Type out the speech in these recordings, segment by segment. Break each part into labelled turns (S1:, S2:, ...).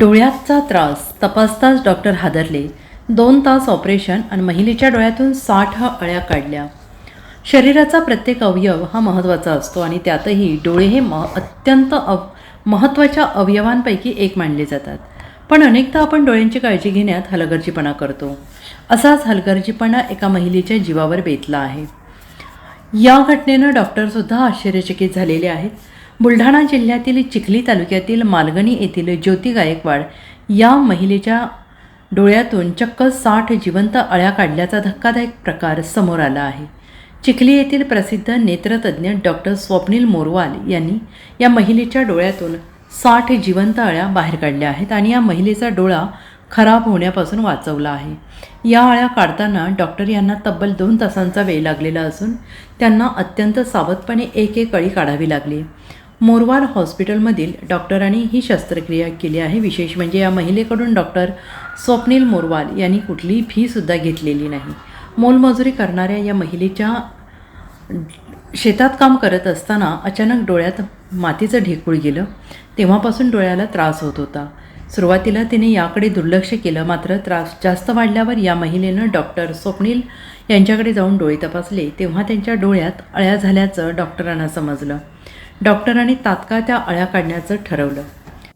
S1: डोळ्याचा त्रास तपासताच डॉक्टर हादरले. दोन तास ऑपरेशन आणि महिलेच्या डोळ्यातून साठ अळ्या काढल्या. शरीराचा प्रत्येक अवयव हा महत्त्वाचा असतो आणि त्यातही डोळे हे म अत्यंत अव महत्त्वाच्या अवयवांपैकी एक मानले जातात. पण अनेकदा आपण डोळ्यांची काळजी घेण्यात हलगर्जीपणा करतो. असाच हलगर्जीपणा एका महिलेच्या जीवावर बेतला आहे. या घटनेनं डॉक्टरसुद्धा आश्चर्यचकित झालेले आहेत. बुलढाणा जिल्ह्यातील चिखली तालुक्यातील मालगणी येथील ज्योती गायकवाड या महिलेच्या डोळ्यातून चक्क साठ जिवंत अळ्या काढल्याचा धक्कादायक प्रकार समोर आला आहे. चिखली येथील प्रसिद्ध नेत्रतज्ज्ञ डॉक्टर स्वप्नील मोरवाल यांनी या महिलेच्या डोळ्यातून साठ जिवंत अळ्या बाहेर काढल्या आहेत आणि या महिलेचा डोळा खराब होण्यापासून वाचवला आहे. या अळ्या काढताना डॉक्टर यांना तब्बल दोन तासांचा वेळ लागलेला असून त्यांना अत्यंत सावधपणे एक एक अळी काढावी लागली. मोरवार हॉस्पिटलमधील डॉक्टरांनी ही शस्त्रक्रिया केली आहे. विशेष म्हणजे या महिलेकडून डॉक्टर स्वप्नील मोरवाल यांनी कुठलीही फीसुद्धा घेतलेली नाही. मोलमजुरी करणाऱ्या या महिलेच्या शेतात काम करत असताना अचानक डोळ्यात मातीचं ढेकूळ गेलं. तेव्हापासून डोळ्याला त्रास होत होता. सुरुवातीला तिने याकडे दुर्लक्ष केलं. मात्र त्रास जास्त वाढल्यावर या महिलेनं डॉक्टर स्वप्नील यांच्याकडे जाऊन डोळे तपासले. तेव्हा त्यांच्या डोळ्यात अळ्या झाल्याचं डॉक्टरांना समजलं. डॉक्टरांनी तात्काळ त्या अळ्या काढण्याचं ठरवलं.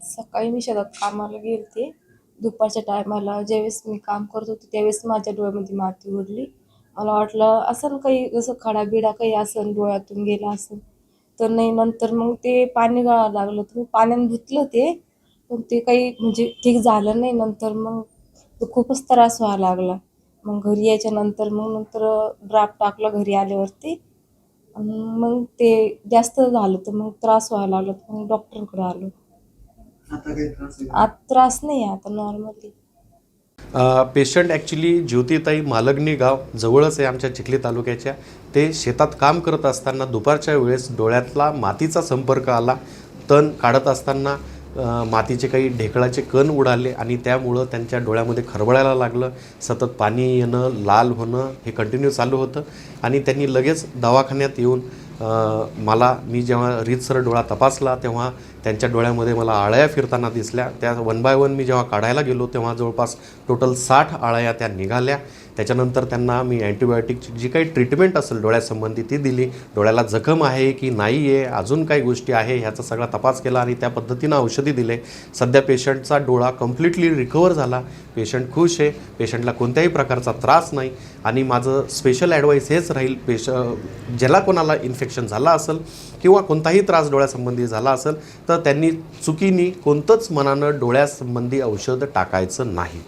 S2: सकाळी मी शेतात कामाला गेलते. दुपारच्या टायमाला ज्यावेळेस मी काम करत होते त्यावेळेस माझ्या डोळ्यामध्ये माती उडली. मला वाटलं असं काही जसं खडा बिडा काही असं डोळ्यातून गेला असं तर नाही नंतर मग ते पाणी गळायला लागलं तर मी पाण्याने धुतलं ते पण ते काही म्हणजे ठीक झालं नाही. नंतर मग तो खूपच त्रास व्हायला लागला. मग घरी यायच्या नंतर मग नंतर ड्राफ्ट टाकलं घरी आल्यावरती. आणि मग ते जास्त झालं तर मग त्रास व्हायला लागला तर मग डॉक्टरकडे आलो.
S3: आता काही त्रास आहे
S2: आता त्रास नाही आहे आता normally.
S4: Patient actually Jyotitai Malgani गाव जवळच आहे आमच्या चिखली तालुक्याच्या. ते शेतात काम करत असताना दुपारच्या वेळेस डोळ्यातला मातीचा संपर्क आला तण काढत असताना मातीचे काही ढेकळाचे कण उडाले आणि त्यामुळं त्यांच्या डोळ्यामध्ये खरबळायला लागलं. सतत पाणी येणं लाल होणं हे कंटिन्यू चालू होतं. आणि त्यांनी लगेच दवाखान्यात येऊन मला मी जेव्हा रीतसर डोळा तपासला तेव्हा त्यांच्या डोळ्यामध्ये मला आळ्या फिरताना दिसल्या. त्या वन बाय वन मी जेव्हा काढायला गेलो तेव्हा जवळपास टोटल साठ आळ्या त्या निघाल्या. त्याच्यानंतर त्यांना मी अँटीबायोटिकची जी काही ट्रीटमेंट असेल डोळ्यासंबंधी ती दिली. डोळ्याला जखम आहे की नाही आहे अजून काही गोष्टी आहे ह्याचा सगळा तपास केला आणि त्या पद्धतीनं औषधी दिले. सध्या पेशंटचा डोळा कम्प्लिटली रिकवर झाला. पेशंट खुश आहे. पेशंटला कोणत्याही प्रकारचा त्रास नाही. आणि माझं स्पेशल ॲडवाईस हेच राहील पेश ज्याला कोणाला इन्फेक्शन झालं असेल किंवा कोणताही त्रास डोळ्यासंबंधी झाला असेल तर त्यांनी चुकीने कोणतंच मनानं डोळ्यासंबंधी औषध टाकायचं नाही.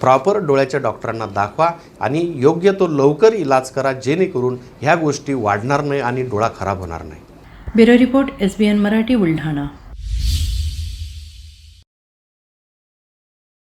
S4: प्रॉपर डोळ्याच्या डॉक्टरांना दाखवा आणि योग्य तो लवकर इलाज करा जेणेकरून ह्या गोष्टी वाढणार नाही आणि डोळा खराब होणार नाही.
S1: Bureau report S B N Marathi Buldhana.